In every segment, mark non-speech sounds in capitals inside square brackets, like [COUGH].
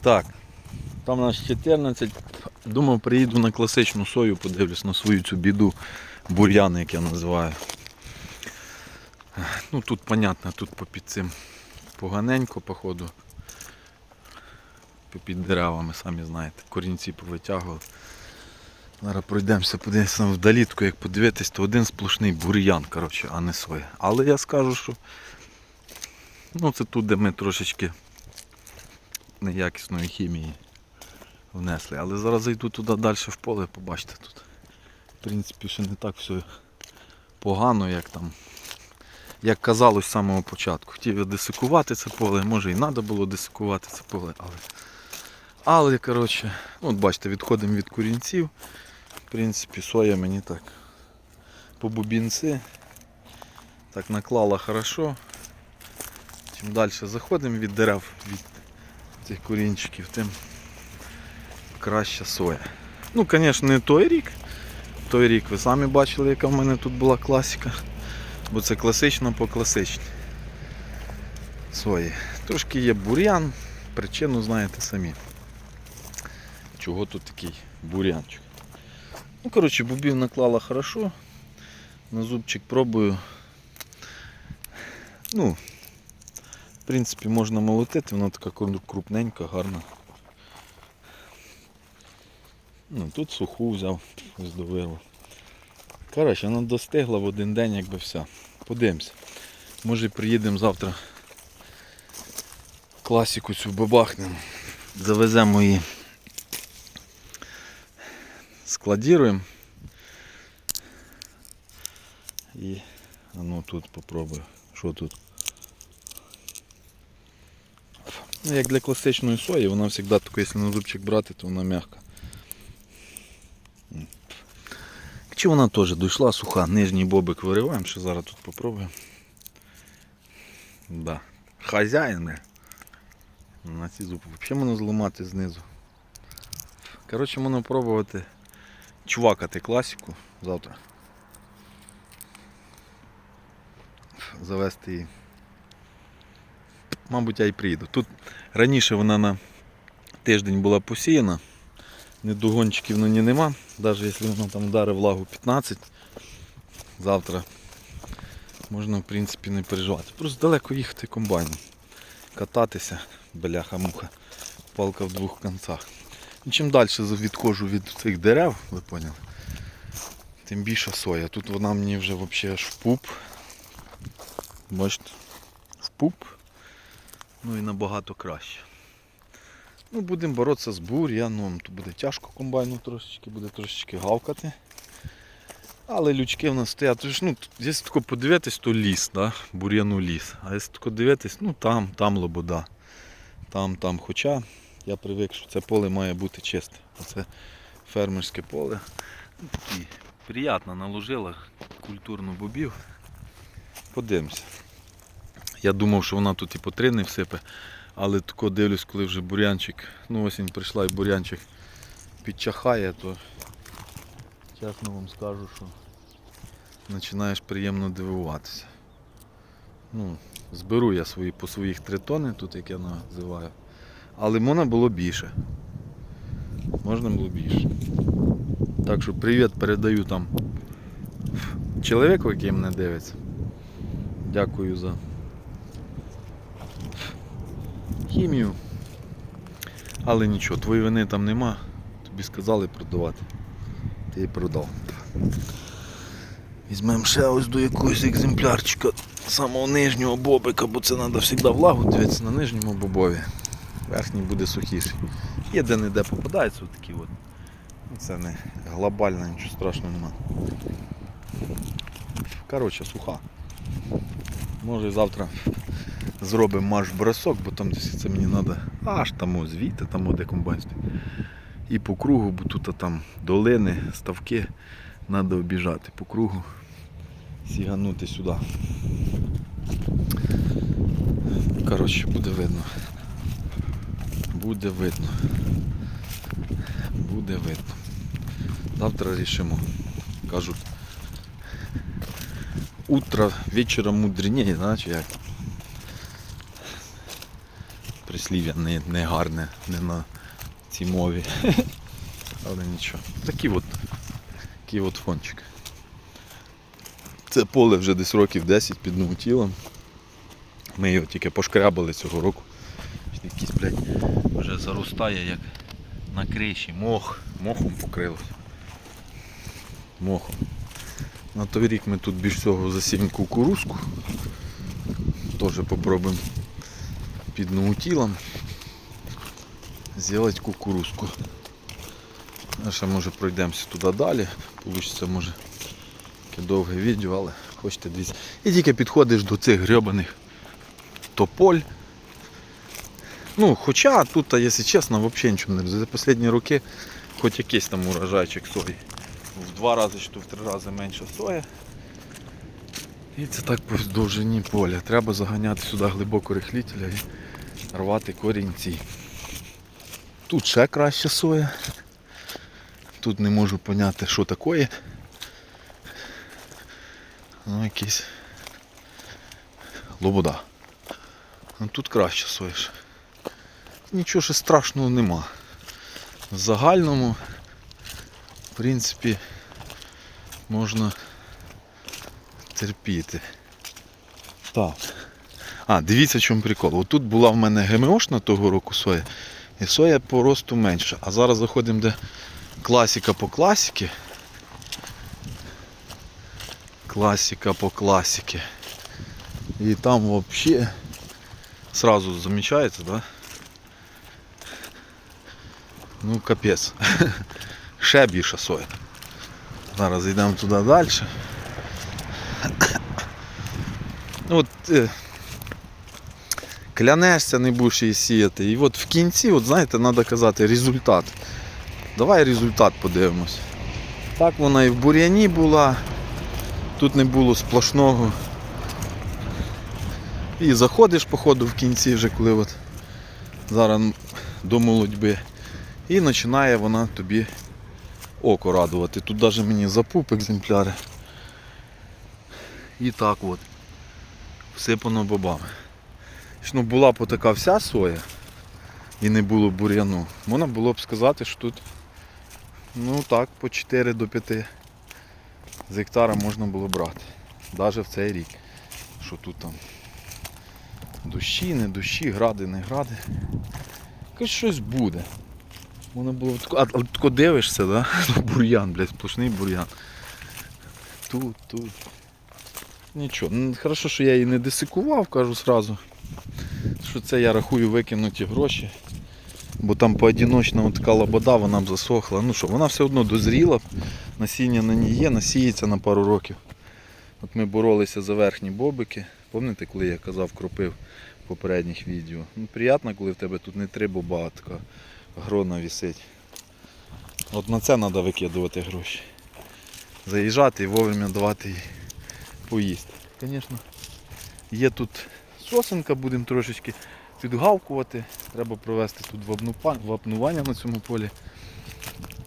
Так, там у нас 14. Думав, приїду на класичну сою, подивлюсь на свою цю біду бур'ян, як я називаю. Ну тут понятно, тут попід цим поганенько, походу. Попід деревами, самі знаєте, корінці повитягували. Зараз пройдемося, подивимося вдалітку, як подивитись, то один сплошний бур'ян, коротше, а не соя. Але я скажу, що ну, це тут, де ми трошечки неякісної хімії внесли. Але зараз зайду туди далі в поле, побачите тут. В принципі, ще не так все погано, як там. Як казалось з самого початку. Хотів я десикувати це поле, може і треба було десикувати це поле, але. Але, коротше, от бачите, відходимо від корінців. В принципі, соя мені так по бубінці. Так наклала хорошо. Чим далі заходимо від дерев, від цих корінчиків, тим краща соя. Ну, звісно, не той рік. Той рік ви самі бачили, яка в мене тут була класика. Бо це класично по класичній сої. Трошки є бур'ян, причину знаєте самі. Чого тут такий бур'янчик. Ну, коротше, бубів наклала хорошо. На зубчик пробую. Ну, принципі, можна молотити, вона така крупненька, гарна. Ну, тут суху взяв, здовиру. Коротше, вона достигла в один день, якби все. Подивимося. Може приїдемо завтра. Класіку цю бабахнемо. Завеземо її. Складіруємо. І ну тут попробую. Що тут? Ну, як для класичної сої, вона завжди тако, якщо на зубчик брати, то вона м'яка. Чи вона теж дійшла суха, нижній бобик вириваємо, ще зараз тут попробуємо. Да. Хазяїн. бля. На ці зуби. Взагалі можна зламати знизу. Коротше, можна пробувати чвакати класику завтра. Завести її. Мабуть, я і приїду. Тут раніше вона на тиждень була посіяна. Недогончиків на ній нема. Навіть якщо вона там вдарить влагу 15, завтра можна в принципі не переживати. Просто далеко їхати комбайном. Кататися, бляха-муха, палка в двох кінцях. І чим далі відходжу від цих дерев, ви поняли, тим більше соя. Тут вона мені вже взагалі аж в пуп. Бачите, в пуп. Ну і набагато краще. Ну, будемо боротися з бур'яном. Тут буде тяжко комбайну трошечки, буде трошечки гавкати. Але лючки в нас стоять. Тож, ну, якщо тако подивитись, то ліс, да? бур'яну ліс. А якщо тако дивитись, ну там, там лобода. Там, там. Хоча я привик, що це поле має бути чисте. Оце фермерське поле. Ну, такі приятно наложила культурну бобів. Подивимося. Я думав, що вона тут і по три не всипе. Але тако дивлюсь, коли вже бур'янчик, ну осінь прийшла і бур'янчик підчахає, то чесно вам скажу, що починаєш приємно дивуватися. Ну, зберу я свої по своїх три тони, тут як я називаю. Але можна було більше. Можна було більше. Так що привіт передаю там чоловіку, який мене дивиться. Дякую за хімію. Але нічого, твоєї вини там нема. Тобі сказали продавати. Ти і продав. Візьмемо ще ось до якогось екземплярчика самого нижнього бобика, бо це треба завжди влагу дивитися на нижньому бобові. Верхній буде сухіший. Є де-не-де попадаються отакі от. Ну, Це не глобально, нічого страшного нема. Коротше, суха. Може завтра зробимо марш бросок, бо там десь це мені треба аж там звідти, там де комбайн стоїть. І по кругу, бо тут там долини, ставки, треба обіжати по кругу, сіганути сюди. Коротше, буде видно. Буде видно. Буде видно. Завтра рішимо. Кажуть. Утро вечером мудренее, знаєш як. Прислів'я не, не гарне, не на цій мові. [LAUGHS] Але нічого. Такий от, такий от фончик. Це поле вже десь років 10 під тілом. Ми його тільки пошкрябали цього року. Якийсь, блядь, вже заростає як на криші. Мох, мохом покрилось. Мохом. На той рік ми тут більш всього засіємо кукурузку. Теж попробуємо під наутілом зробити кукурузку. Ще може пройдемося туди далі. Получиться може таке довге відео, але хочете дивіться. І тільки підходиш до цих гребаних тополь. Ну, хоча тут, якщо чесно, взагалі нічого не. За останні роки хоч якийсь там урожайчик сої. В два рази чи то в три рази менше соя. І це так по довжині поля. Треба заганяти сюди глибоко рихлітеля рвати корінці. Тут ще краще соя. Тут не можу поняти, що таке. Ну, якийсь лобода. Ну тут краще соєш. Нічого ще страшного нема. В загальному, в принципі, можна терпіти. Так. А, дивіться, чому прикол. Отут була в мене ГМОшна того року соя. І соя по росту менша. А зараз заходимо, де класика по класіки. Класика по класіки. І там взагалі сразу замічається, да? Ну капець. [LAUGHS] Ще більша соя. Зараз йдемо туди далі. [COUGHS] Ну, От, е, клянешся, не будеш її сіяти. І от в кінці, от знаєте, треба казати результат. Давай результат подивимось. Так вона і в бур'яні була, тут не було сплошного. І заходиш, походу, в кінці вже, коли от зараз до молодьби. І починає вона тобі око радувати. Тут навіть мені запуп екземпляри. І так от. Всипано бобами. Ну, була б така вся соя і не було бур'яну, можна було б сказати, що тут ну так, по 4 до 5 з гектара можна було брати. Навіть в цей рік. Що тут там дощі, не дощі, гради, не гради. Якось щось буде. Воно було а, тако дивишся, да? [LAUGHS] Бур'ян, блядь, сплошний бур'ян. Тут, тут. Нічого. Хорошо, що я її не десикував, кажу сразу. Що це я рахую викинуті гроші. Бо там поодіночна така лобода, вона б засохла. Ну що, вона все одно дозріла, насіння на ній є, насіється на пару років. От ми боролися за верхні бобики. Пам'ятаєте, коли я казав, кропив в попередніх відео. Ну, приємно, коли в тебе тут не три боба, а така грона висить. От на це треба викидувати гроші. Заїжджати і вовремя давати їй поїсти. Звісно, є тут сосенка, будемо трошечки підгавкувати. Треба провести тут вапнування на цьому полі.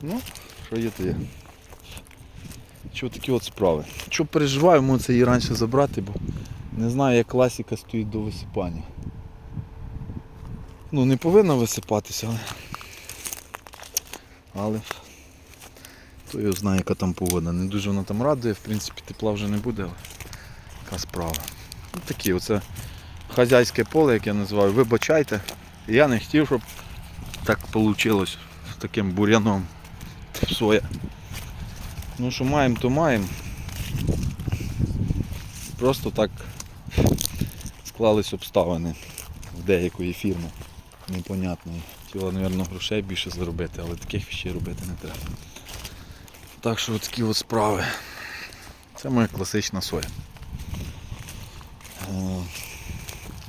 Ну, що є, то є. Що такі от справи. Що переживаю, можу це її раніше забрати, бо не знаю, як класіка стоїть до висипання. Ну, не повинна висипатися, але. Але хто його знає, яка там погода. Не дуже вона там радує, в принципі, тепла вже не буде, але така справа. Ну, такі оце хазяйське поле, як я називаю, вибачайте. Я не хотів, щоб так вийшло з таким бур'яном соя. Ну що маємо, то маємо. Просто так склались обставини в деякої фірми непонятної. Хотіла, мабуть, грошей більше заробити, але таких вещей робити не треба. Так що такі от справи. Це моя класична соя.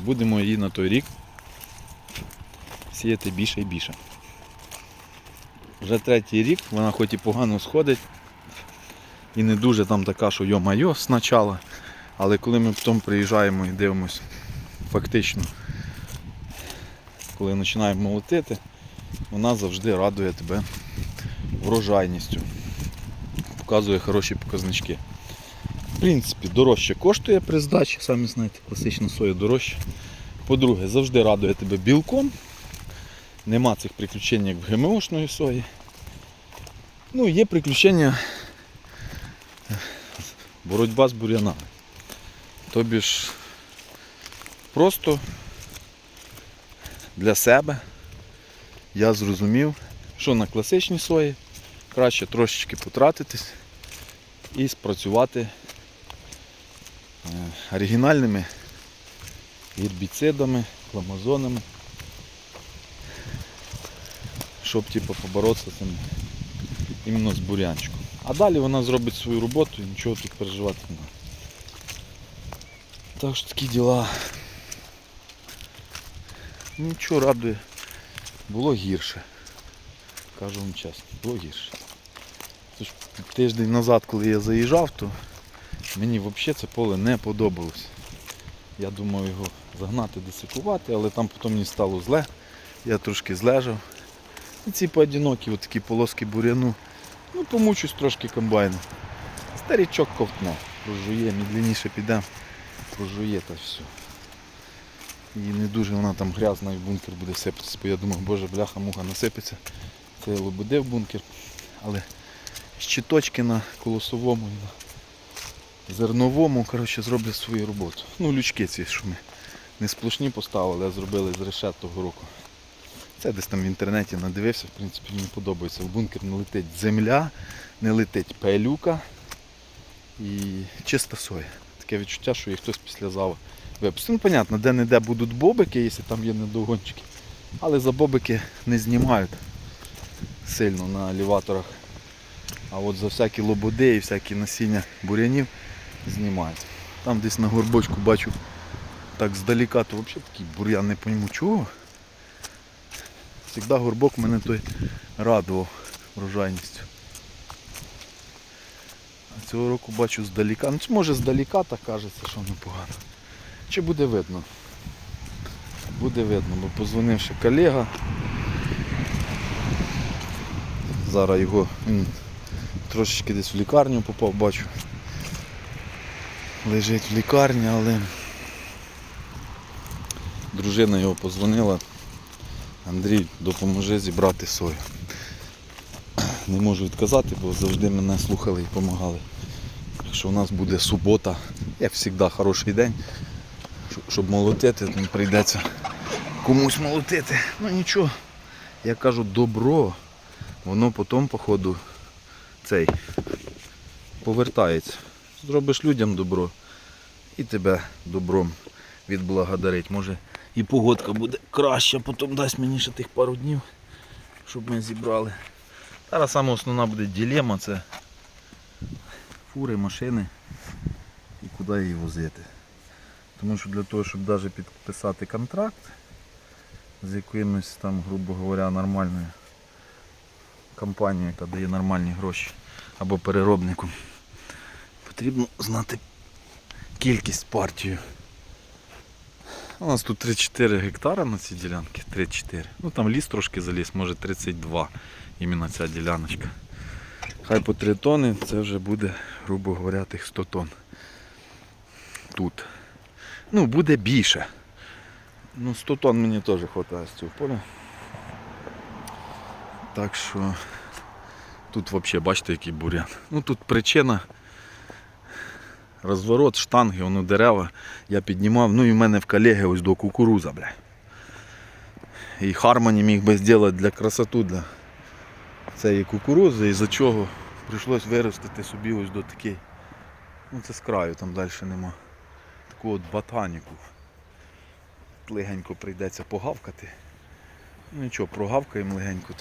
Будемо її на той рік сіяти більше і більше. Вже третій рік, вона хоч і погано сходить, і не дуже там така, що йо-майо спочатку, але коли ми потім приїжджаємо і дивимося фактично, коли починаємо молотити, вона завжди радує тебе врожайністю. Показує хороші показнички. Принципі, дорожче коштує при здачі, самі знаєте, класична соя дорожча. По-друге, завжди радує тебе білком. Нема цих приключень, як в ГМОшної сої. Ну, є приключення боротьба з бур'янами. Тобі ж просто для себе я зрозумів, що на класичній сої краще трошечки потратитись і спрацювати оригінальними гербіцидами, кламазонами, щоб типу, поборотися з цим іменно з бурянчиком. А далі вона зробить свою роботу і нічого тут переживати не треба. Так що такі діла. Нічого радує. Було гірше. Кажу вам чесно, було гірше. Тож тиждень назад, коли я заїжджав, то мені взагалі це поле не подобалось. Я думав його загнати, десикувати, але там потім мені стало зле. Я трошки злежав. І ці поодинокі такі полоски буряну. Ну, помучусь трошки комбайном. Старічок ковтне, прожує, медленніше піде, прожує та все. І не дуже вона там грязна і в бункер буде сипатися, бо я думав, боже, бляха, муха насипеться. Це я лободив бункер. Але щиточки на колосовому і на зерновому коротше, зроблять свою роботу. Ну, лючки ці, що ми не сплошні поставили, а зробили з решет того року. Це десь там в інтернеті надивився, в принципі, мені подобається. В бункер не летить земля, не летить пелюка і чиста соя. Таке відчуття, що їх хтось після зава випустив. Ну, понятно, де-не-де будуть бобики, якщо там є недогончики. Але за бобики не знімають сильно на елеваторах. А от за всякі лободи і всякі насіння бурянів знімають. Там десь на горбочку бачу так здаліка, то взагалі такий бур'ян не пойму чого. Завжди горбок мене той радував врожайністю. А цього року бачу здаліка. Ну може здаліка так кажеться, що непогано. Чи буде видно? Буде видно, бо позвонивши колега. Зараз його він трошечки десь в лікарню попав, бачу. Лежить в лікарні, але дружина його позвонила. Андрій, допоможи зібрати сою. Не можу відказати, бо завжди мене слухали і допомагали. Якщо у нас буде субота, як завжди, хороший день, щоб- молотити, то прийдеться комусь молотити. Ну нічого. Я кажу, добро, воно потім, походу, цей повертається. Зробиш людям добро і тебе добром відблагодарить. Може і погодка буде краща, потім дасть мені ще тих пару днів, щоб ми зібрали. Зараз саме основна буде дилема це фури, машини і куди її возити. Тому що для того, щоб навіть підписати контракт з якимось там, грубо говоря, нормальною компанією, яка дає нормальні гроші або переробнику, потрібно знати кількість партію. У нас тут 3-4 гектара на цій ділянці. 3-4. Ну там ліс трошки заліз, може 32 іменно ця діляночка. Хай по 3 тони, це вже буде, грубо говоря, тих 100 тонн. Тут. Ну, буде більше. Ну, 100 тонн мені теж вистачає з цього поля. Так що тут взагалі бачите який бурян. Ну тут причина розворот, штанги, воно дерева. Я піднімав, ну і в мене в колеги ось до кукуруза, бля. І Хармоні міг би зробити для красоту для цієї кукурузи, із-за чого прийшлось виростити собі ось до такий. Ну це з краю, там далі нема. Таку от ботаніку. Легенько прийдеться погавкати. Ну нічого, прогавкаємо легенько.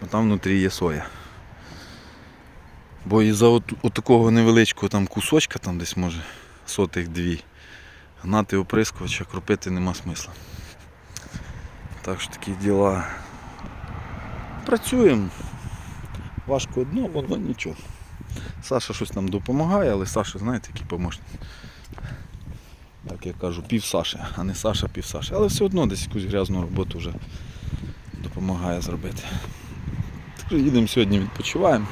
Бо там внутрі є соя. Бо із-за от, от такого невеличкого там кусочка, там десь може сотих дві, гнати оприскувача, кропити нема смисла. Так що такі діла. Працюємо. Важко одно, воно нічого. Саша щось нам допомагає, але Саша, знаєте, який помощник. Так я кажу, пів Саші, а не Саша, пів Саші. Але все одно десь якусь грязну роботу вже допомагає зробити. Так що їдемо сьогодні, відпочиваємо.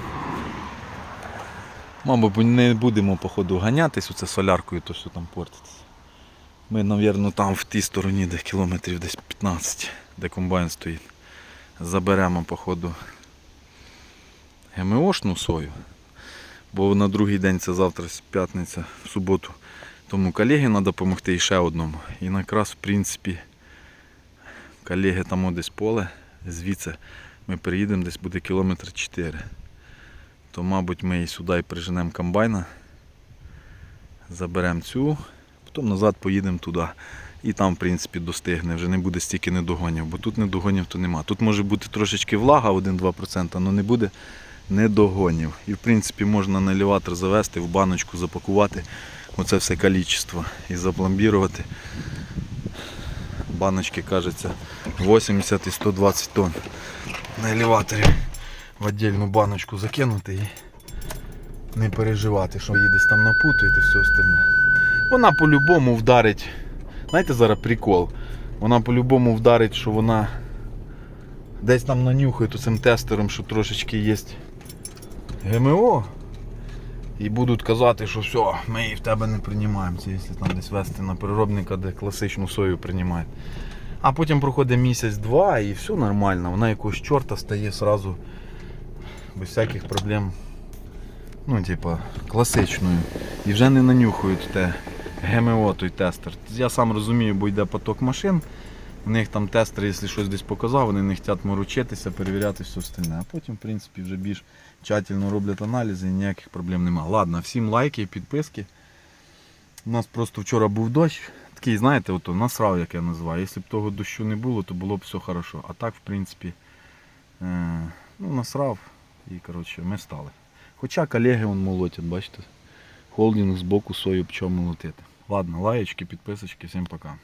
Мабуть, не будемо походу ганятись оце соляркою, то що там портиться. Ми, мабуть, там в тій стороні, де кілометрів десь 15, де комбайн стоїть. Заберемо, походу, ГМОшну сою. Бо на другий день це завтра п'ятниця, в суботу. Тому колеги треба допомогти ще одному. І якраз, в принципі, колеги там десь поле, звідси ми приїдемо, десь буде кілометр 4. То, мабуть, ми і сюди і приженемо комбайна, заберемо цю, потім назад поїдемо туди. І там, в принципі, достигне, вже не буде стільки недогонів, бо тут недогонів то нема. Тут може бути трошечки влага 1-2%, але не буде недогонів. І в принципі можна на елеватор завести, в баночку запакувати оце все кількість і запломбірувати. Баночки, кажеться, 80 і 120 тонн. На елеваторі в віддільну баночку закинути і не переживати, що її десь там напутають і все остальне. Вона по-любому вдарить. Знаєте зараз прикол? Вона по-любому вдарить, що вона десь там нанюхає цим тестером, що трошечки є ГМО. І будуть казати, що все, ми її в тебе не приймаємо. Це якщо там десь вести на переробника, де класичну сою приймають. А потім проходить місяць-два і все нормально. Вона якогось чорта стає сразу без всяких проблем. Ну, типа, класичною. І вже не нанюхають те ГМО, той тестер. Я сам розумію, бо йде поток машин. В них там тестер, якщо щось десь показав, вони не хочуть морочитися, перевіряти все остальне. А потім, в принципі, вже більш тщательно роблять аналізи і ніяких проблем немає. Ладно, всім лайки, підписки. У нас просто вчора був дощ. Такий, знаєте, ото насрав, як я називаю. Якщо б того дощу не було, то було б все хорошо. А так, в принципі, е, ну, насрав і коротше, ми стали. Хоча колеги вон молотять, бачите, холдинг з боку сою пчом молотити. Ладно, лаєчки, підписочки, всім пока.